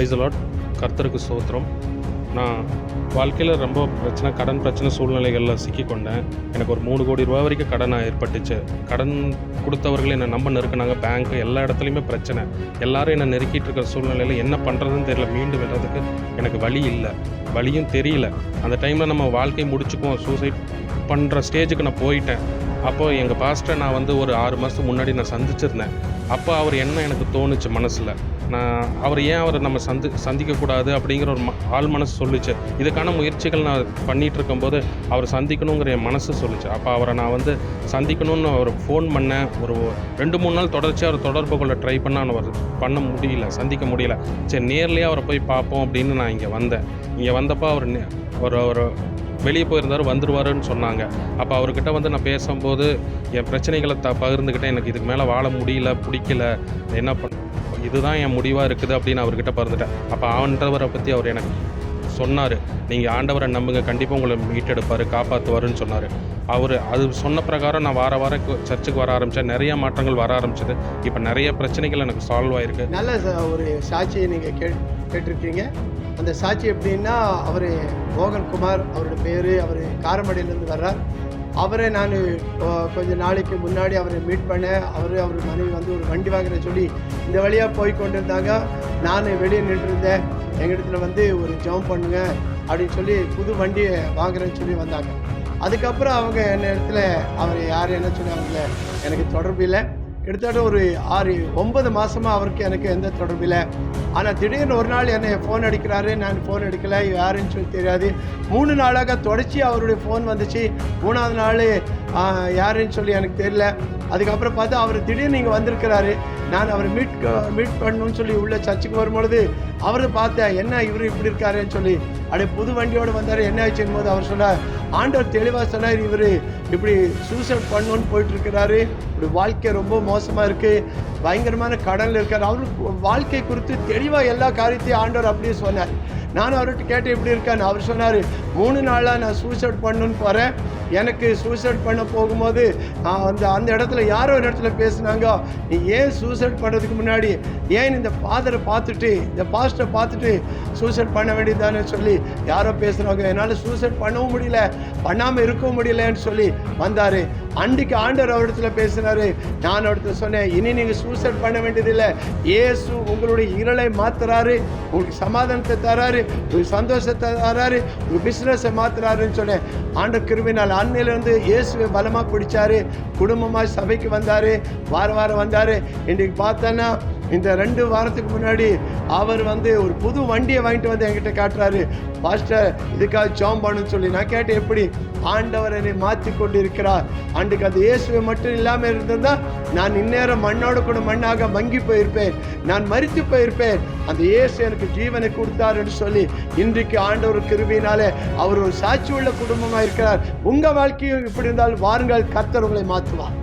Price allot கர்த்தருக்கு சோத்திரம் நான் வாழ்க்கையில் ரொம்ப பிரச்சனை கடன் பிரச்சனை சூழ்நிலைகளில் சிக்கிக்கொண்டேன். எனக்கு ஒரு மூணு கோடி ரூபா வரைக்கும் கடன் ஏற்பட்டுச்சு. கடன் கொடுத்தவர்கள் என்னை நம்ப நெருக்கினாங்க. பேங்க்கு எல்லா இடத்துலையுமே பிரச்சனை. எல்லாரும் என்னை நெருக்கிட்டு இருக்கிற சூழ்நிலையில் என்ன பண்ணுறதுன்னு தெரியல. மீண்டு வர்றதுக்கு எனக்கு வழி இல்லை. வழியும் தெரியல. அந்த டைமில் நம்ம வாழ்க்கை முடிச்சுக்குவோம். சூசைட் பண்ணுற ஸ்டேஜுக்கு நான் போயிட்டேன். அப்போது எங்கள் பாஸ்டரை நான் வந்து ஒரு ஆறு மாதத்துக்கு முன்னாடி நான் சந்திச்சிருந்தேன். அப்போ அவர் என்ன எனக்கு தோணுச்சு மனசில்? நான் அவர் ஏன் அவரை நம்ம சந்தி சந்திக்கக்கூடாது அப்படிங்கிற ஒரு ம ஆள் மனசு சொல்லுச்சு. இதுக்கான முயற்சிகள் நான் பண்ணிகிட்டு இருக்கும்போது அவர் சந்திக்கணுங்கிற என் மனசு சொல்லுச்சு. அப்போ அவரை நான் வந்து சந்திக்கணும்னு அவர் ஃபோன் பண்ணேன். ஒரு ரெண்டு மூணு நாள் தொடர்ச்சியாக அவர் தொடர்பு கொள்ள ட்ரை பண்ண அவர் பண்ண முடியல சந்திக்க முடியல. சரி நேர்லேயே அவரை போய் பார்ப்போம் அப்படின்னு நான் இங்கே வந்தேன். இங்கே வந்தப்போ அவர் ஒரு ஒரு வெளியே போயிருந்தார் வந்துடுவாருன்னு சொன்னாங்க. அப்போ அவர்கிட்ட வந்து நான் பேசும்போது என் பிரச்சனைகளை த பகிர்ந்துக்கிட்டேன் எனக்கு இதுக்கு மேலே வாழ முடியல பிடிக்கல. என்ன பண்ண இதுதான் என் முடிவாக இருக்குது அப்படின்னு அவர்கிட்ட பகிர்ந்துட்டேன். அப்போ ஆண்டவரை பற்றி அவர் எனக்கு சொன்னார். நீங்கள் ஆண்டவரை நம்புங்க. கண்டிப்பாக உங்களை மீட்டெடுப்பார் காப்பாற்றுவாருன்னு சொன்னார். அவர் அது சொன்ன பிரகாரம் நான் வார வாரம் சர்ச்சுக்கு வர ஆரம்பித்தேன் நிறைய மாற்றங்கள் வர ஆரம்பிச்சது. இப்போ நிறைய பிரச்சனைகள் எனக்கு சால்வ் ஆயிருக்கு. நல்ல ஒரு சாட்சியை நீங்கள் கேட் கேட்டிருக்கீங்க. அந்த சாட்சி எப்படின்னா அவர் மோகன்குமார் அவரோட பேர் அவர் காரமடையிலேருந்து வர்றார். அவரை நான் கொஞ்சம் நாளைக்கு முன்னாடி அவரை மீட் பண்ணேன் அவர் அவர் மனைவி வந்து ஒரு வண்டி வாங்குற சொல்லி இந்த வழியாக போய் கொண்டிருந்தாங்க. நான் வெளியே நின்றுருந்தேன். எங்கள் இடத்துல வந்து ஒரு ஜம்ப் பண்ணுங்க அப்படின்னு சொல்லி புது வண்டியை வாங்குறேன்னு சொல்லி வந்தாங்க. அதுக்கப்புறம் அவங்க என்ன இடத்துல அவர் யார் என்ன சொல்லி அவங்கள எனக்கு தொடர்பு இல்லை. கிட்டத்தட்ட ஒரு ஆறு ஒன்பது மாதமாக அவருக்கு எனக்கு எந்த தொடர்பு இல்லை. ஆனால் திடீர்னு ஒரு நாள் என்னை ஃபோன் அடிக்கிறாரு. நான் ஃபோன் அடிக்கல யாருன்னு சொல்லி தெரியாது. மூணு நாளாக தொடர்ச்சி அவருடைய ஃபோன் வந்துச்சு. மூணாவது நாள் யாருன்னு சொல்லி எனக்கு தெரியல. அதுக்கப்புறம் பார்த்தா அவர் திடீர்னு இங்கே வந்திருக்கிறாரு. நான் அவரை மீட் மீட் பண்ணணும்னு சொல்லி உள்ள சர்ச்சுக்கு வரும்பொழுது அவரை பார்த்தேன் என்ன இவர் இப்படி இருக்காருன்னு சொல்லி அப்படியே புது வண்டியோடு வந்தார் என்ன ஆச்சுன்னு போது அவர் சொன்னார் ஆண்டவர் தெளிவாக சொன்னார் இவர் இப்படி சூசைட் பண்ணணும்னு போயிட்டு இருக்கிறாரு இப்படி வாழ்க்கை ரொம்ப மோசமாக இருக்குது பயங்கரமான கடனில் இருக்கார். அவருக்கு வாழ்க்கை குறித்து தெளிவாக எல்லா காரியத்தையும் ஆண்டவர் அப்படியே சொன்னார். நான் அவர்கிட்ட கேட்டு எப்படி இருக்கான்னு. அவர் சொன்னார் மூணு நாளாக நான் சூசைட் பண்ணுன்னு போகிறேன் எனக்கு சூசைட் பண்ண போகும்போது நான் வந்து அந்த இடத்துல யாரோ ஒரு இடத்துல பேசுனாங்க. நீ ஏன் சூசைட் பண்ணுறதுக்கு முன்னாடி ஏன் இந்த ஃபாதரை பார்த்துட்டு இந்த பாஸ்டரை பார்த்துட்டு சூசைட் பண்ண வேண்டியதானே சொல்லி யாரோ பேசுகிறாங்க என்னால் சூசைட் பண்ணவும் முடியல பண்ணாமல் இருக்கவும் முடியலன்னு சொல்லி வந்தார். அன்றைக்கு ஆண்டவர் அவரிடத்துல பேசினார். நான் அவர்கிட்ட சொன்னேன் இனி நீங்கள் சூசைட் பண்ண வேண்டியதில்லை. ஏசு உங்களுடைய இருளை மாத்துறாரு உங்களுக்கு சமாதானத்தை தராரு. உங்களுக்கு சந்தோஷத்தை தராரு உன் பிஸ்னஸை மாத்துறாருன்னு சொன்னேன். ஆண்டு கிருமினால் அன்னையிலேருந்து இயேசுவை பலமாக பிடிச்சாரு. குடும்பமாக சபைக்கு வந்தார். வார வாரம் வந்தார். இன்றைக்கு பார்த்தோன்னா இந்த ரெண்டு வாரத்துக்கு முன்னாடி அவர் வந்து ஒரு புது வண்டியை வாங்கிட்டு வந்து என்கிட்ட காட்டுறாரு. பாஸ்டர் இதுக்காக ஜாம் பண்ணுன்னு சொல்லி. நான் கேட்டேன் எப்படி? ஆண்டவர் என்னை மாற்றி கொண்டு இருக்கிறார் அன்றைக்கு அந்த இயேசுவை மட்டும் இல்லாமல் இருந்திருந்தா நான் இந்நேரம் மண்ணோடு கூட மண்ணாக மங்கி போயிருப்பேன். நான் மறித்து போயிருப்பேன். அந்த இயேசு எனக்கு ஜீவனை கொடுத்தாருன்னு சொல்லி இன்றைக்கு ஆண்டவர் கிருபினாலே அவர் ஒரு சாட்சி உள்ள குடும்பமாக இருக்கிறார். உங்கள் வாழ்க்கையும் இப்படி இருந்தால் வாருங்கள் கர்த்தர் உங்களை மாற்றுவார்.